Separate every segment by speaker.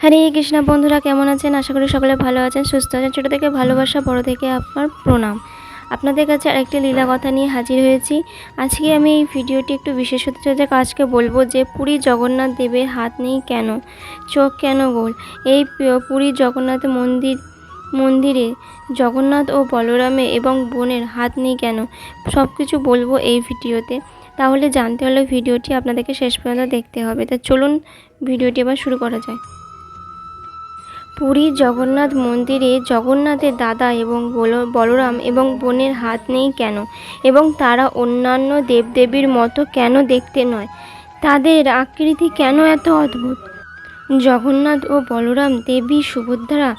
Speaker 1: হরে কৃষ্ণ, বন্ধুরা কেমন আছেন? আশা করি সকলে ভালো আছেন, সুস্থ আছেন। ছোটো থেকে ভালোবাসা, বড় থেকে আপনার প্রণাম। আপনাদের কাছে আরেকটি লীলা কথা নিয়ে হাজির হয়েছি। আজকে আমি এই ভিডিওটি একটু বিশেষ হতে চলেছে আজকে বলব যে পুরী জগন্নাথ দেবের হাত নেই কেন? চোখ কেন গোল? এই পুরী জগন্নাথ মন্দির, মন্দিরে জগন্নাথ ও বলরামে এবং বোনের হাত নেই কেন? সব কিছু বলব এই ভিডিওতে। তাহলে জানতে হলে ভিডিওটি আপনাদেরকে শেষ পর্যন্ত দেখতে হবে। তা চলুন ভিডিওটি এবার শুরু করা যায় পুরী জগন্নাথ মন্দিরে জগন্নাথের দাদা এবং বল- বলরাম এবং বোনের হাত নেই কেন? এবং তারা অন্যান্য দেবদেবীর মতো কেন দেখতে নয়? তাদের আকৃতি কেন এত অদ্ভুত? জগন্নাথ ও বলরাম দেবী সুভদ্রা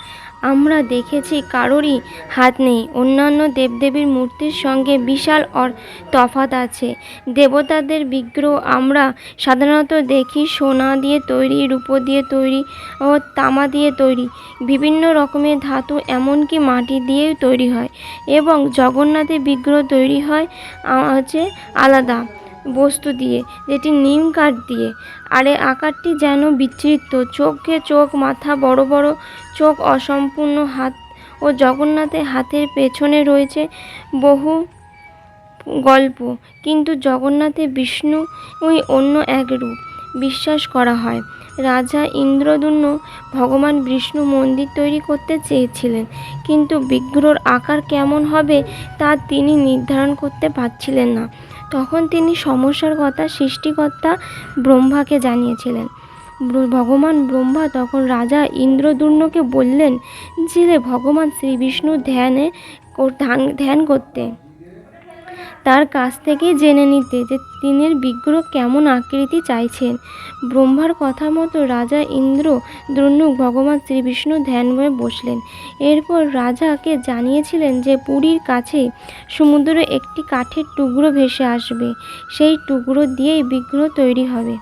Speaker 1: আমরা দেখেছি কারোরই হাত নেই। অন্যান্য দেবদেবীর মূর্তির সঙ্গে বিশাল অর তফাত আছে। দেবতাদের বিগ্রহ আমরা সাধারণত দেখি সোনা দিয়ে তৈরি, রূপো দিয়ে তৈরি ও তামা দিয়ে তৈরি। বিভিন্ন রকমের ধাতু এমনকি মাটি দিয়েও তৈরি হয় এবং জগন্নাথের বিগ্রহ তৈরি হয় হচ্ছে আলাদা। বস্তু দিয়ে, যেটি নিম কাঠ দিয়ে। আর এই আকারটি যেন বিচিত্র চোখে চোখ, মাথা বড় বড়, চোখ অসম্পূর্ণ হাত ও জগন্নাথের হাতের পেছনে রয়েছে বহু গল্প। কিন্তু জগন্নাথে বিষ্ণু ওই অন্য এক রূপ। বিশ্বাস করা হয়, রাজা ইন্দ্রদুম্ন ভগবান বিষ্ণু মন্দির তৈরি করতে চেয়েছিলেন। কিন্তু বিগ্রহর আকার কেমন হবে তা তিনি নির্ধারণ করতে পারছিলেন না। তখন তিনি সমস্যার কথা, সৃষ্টিকর্তা ব্রহ্মাকে জানিয়েছিলেন। ভগবান ব্রহ্মা তখন রাজা ইন্দ্রদূর্ণকে বললেন যে ভগবান শ্রী বিষ্ণু ধ্যানে ধ্যান- ধ্যান করতে। তার কাছ থেকে জেনে নিতে যে তিনি বিগ্রহ কেমন আকৃতি চাইছেন। ব্রহ্মার কথা মতো রাজা ইন্দ্র দ্রুনুক ভগবান শ্রীবিষ্ণু ধ্যান হয়ে বসলেন। এরপর রাজাকে জানিয়েছিলেন যে পুরীর কাছে সমুদ্রে একটি কাঠের টুকরো ভেসে আসবে। সেই টুকরো দিয়েই বিগ্রহ তৈরি হবে।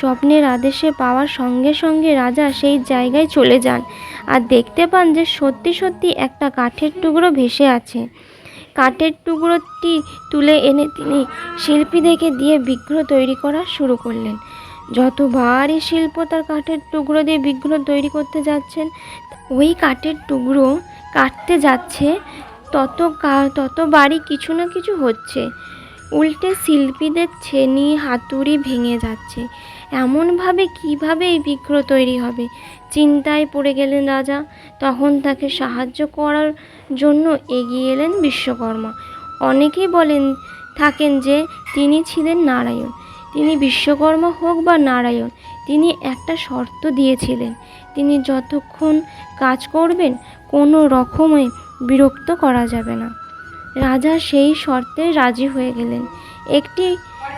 Speaker 1: স্বপ্নের আদেশে পাওয়ার সঙ্গে সঙ্গে রাজা সেই জায়গায় চলে যান। আর দেখতে পান যে সত্যি সত্যি একটা কাঠের টুকরো ভেসে আছে। কাঠের টুকরোটি তুলে এনে তিনি শিল্পীদেরকে দিয়ে বিগ্রহ তৈরি করা শুরু করলেন। যত যতবারই শিল্প তার কাঠের টুকরো দিয়ে বিগ্রহ তৈরি করতে যাচ্ছেন, ওই কাঠের টুকরো কাটতে যাচ্ছে, তত কা- ততবারই কিছু না কিছু হচ্ছে। উল্টে শিল্পীদের ছেনি হাতুড়ি ভেঙে যাচ্ছে। এমনভাবে কীভাবে এই বিগ্রহ তৈরি হবে? চিন্তায় পড়ে গেলেন রাজা। তখন তাকে সাহায্য করার জন্য এগিয়ে এলেন বিশ্বকর্মা। অনেকেই বলেন, থাকেন যে তিনি ছিলেন নারায়ণ। তিনি বিশ্বকর্মা হোক বা নারায়ণ, তিনি একটা শর্ত দিয়েছিলেন। তিনি যতক্ষণ কাজ করবেন, কোনো রকমে বিরক্ত করা যাবে না। রাজা সেই শর্তে রাজি হয়ে গেলেন। একটি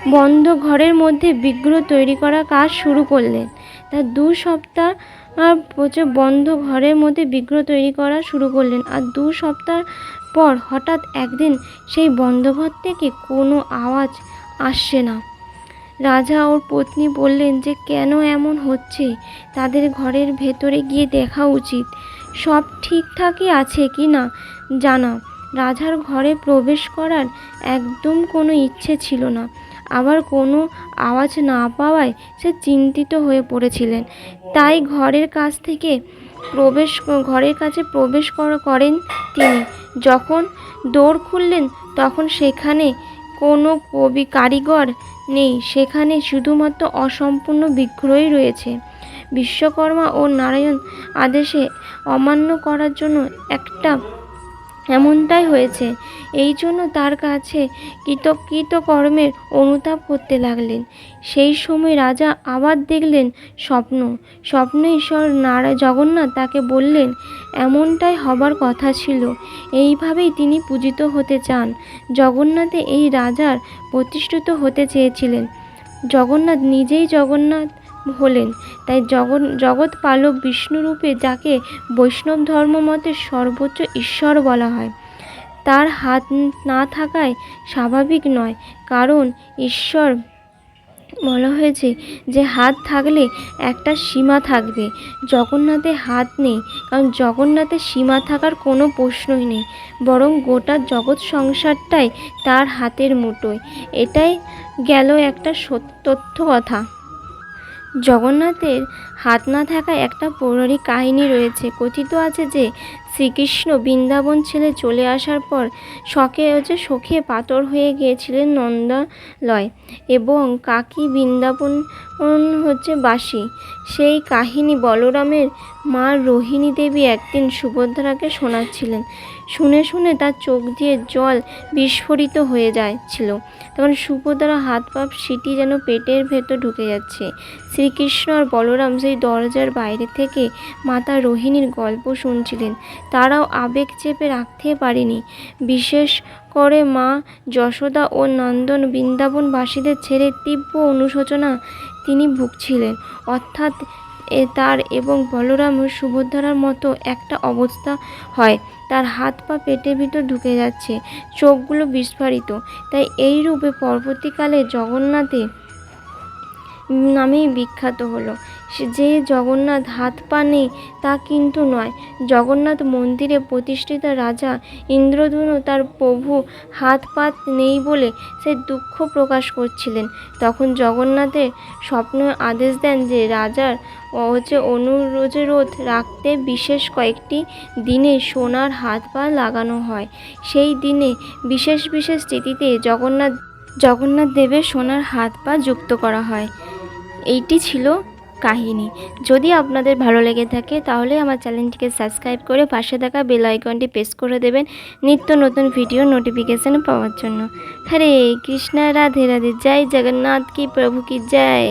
Speaker 1: বন্ধ ঘরের মধ্যে বিগ্রহ তৈরি করার কাজ শুরু করলেন। তার দু সপ্তাহ বন্ধ ঘরের মধ্যে বিগ্রহ তৈরি করা শুরু করলেন। আর দু সপ্তাহ পর হঠাৎ একদিন সেই বন্ধ ঘর থেকে কোনো আওয়াজ আসছে না। রাজা ওর পত্নী বললেন যে, কেন এমন হচ্ছে? তাদের ঘরের ভেতরে গিয়ে দেখা উচিত। সব ঠিকঠাকই আছে কি না জানা। রাজার ঘরে প্রবেশ করার একদম কোনো ইচ্ছে ছিল না। আবার কোনো আওয়াজ না পাওয়ায় সে চিন্তিত হয়ে পড়েছিলেন। তাই ঘরের কাছ থেকে প্রবেশ, ঘরের কাছে প্রবেশ করেন তিনি। যখন দৌড় খুললেন, তখন সেখানে কোনো কবি, কারিগর নেই। সেখানে শুধুমাত্র অসম্পূর্ণ বিগ্রহই রয়েছে। বিশ্বকর্মা ও নারায়ণ আদেশে অমান্য করার জন্য একটা এমনটাই হয়েছে। এই জন্য তার কাছে কৃতকৃত কর্মের অনুতাপ করতে লাগলেন। সেই সময় রাজা আবার দেখলেন স্বপ্ন। স্বপ্নে ঈশ্বর নারা, জগন্নাথ তাকে বললেন, এমনটাই হবার কথা ছিল। এইভাবেই তিনি পূজিত হতে চান। জগন্নাথে এই রাজার প্রতিষ্ঠিত হতে চেয়েছিলেন। জগন্নাথ নিজেই জগন্নাথ হলেন। তাই জগন জগৎ পালক বিষ্ণুরূপে যাকে বৈষ্ণব ধর্ম মতে সর্বোচ্চ ঈশ্বর বলা হয়, তার হাত না থাকায় স্বাভাবিক নয়। কারণ ঈশ্বর বলা হয়েছে যে, হাত থাকলে একটা সীমা থাকবে। জগন্নাথের হাত নেই, কারণ জগন্নাথের সীমা থাকার কোনো প্রশ্নই নেই। বরং গোটা জগৎ সংসারটাই তার হাতের মুঠোয়। এটাই গেল একটা সত্য তথ্য কথা। জগন্নাথের হাত না থাকা একটা পৌরাণিক কাহিনী রয়েছে। কথিত আছে যে শ্রীকৃষ্ণ বৃন্দাবন ছেড়ে চলে আসার পর শখে হচ্ছে শখে পাথর হয়ে গিয়েছিলেন নন্দালয় এবং কাকি বৃন্দাবন হচ্ছে বাসী। সেই কাহিনী বলরামের মা রোহিণী দেবী একদিন সুভদ্রাকে শোনাচ্ছিলেন। শুনে শুনে তার চোখ দিয়ে জল বিস্ফোরিত হয়ে যাচ্ছিল। তখন সুভদ্রা হাত পা সিটি যেন পেটের ভেতর ঢুকে যাচ্ছে। শ্রীকৃষ্ণ আর বলরাম সেই দরজার বাইরে থেকে মাতা রোহিণীর গল্প শুনছিলেন। তারাও আবেগ চেপে রাখতে পারেনি। বিশেষ করে মা যশোদা ও নন্দন বৃন্দাবনবাসীদের ছেড়ে তীব্র অনুশোচনা তিনি ভুগছিলেন। অর্থাৎ এ তার এবং বলরাম সুভদ্রার মতো একটা অবস্থা হয়। তার হাত পা পেটের ভিতর ঢুকে যাচ্ছে, চোখগুলো বিস্ফারিত। তাই এই রূপে পরবর্তীকালে জগন্নাথে নামেই বিখ্যাত হলো। যে জগন্নাথ হাত পা নেই, তা কিন্তু নয়। জগন্নাথ মন্দিরে প্রতিষ্ঠিত রাজা ইন্দ্রধনু তার প্রভু হাত পা নেই বলে সে দুঃখ প্রকাশ করছিলেন। তখন জগন্নাথের স্বপ্ন আদেশ দেন যে রাজার হচ্ছে অনুরোধ রাখতে বিশেষ কয়েকটি দিনে সোনার হাত পা লাগানো হয়। সেই দিনে বিশেষ বিশেষ তিথিতে জগন্নাথ জগন্নাথ দেবের সোনার হাত পা যুক্ত করা হয়। এইটি ছিল কাহিনী। যদি আপনাদের ভালো লেগে থাকে, তাহলে আমার চ্যানেলটিকে সাবস্ক্রাইব করে পাশে থাকা বেল আইকনটি প্রেস করে দেবেন নিত্য নতুন ভিডিও নোটিফিকেশান পাওয়ার জন্য। হরে কৃষ্ণা, রাধে রাধে, জয় জগন্নাথ, কি প্রভু, কি জয়।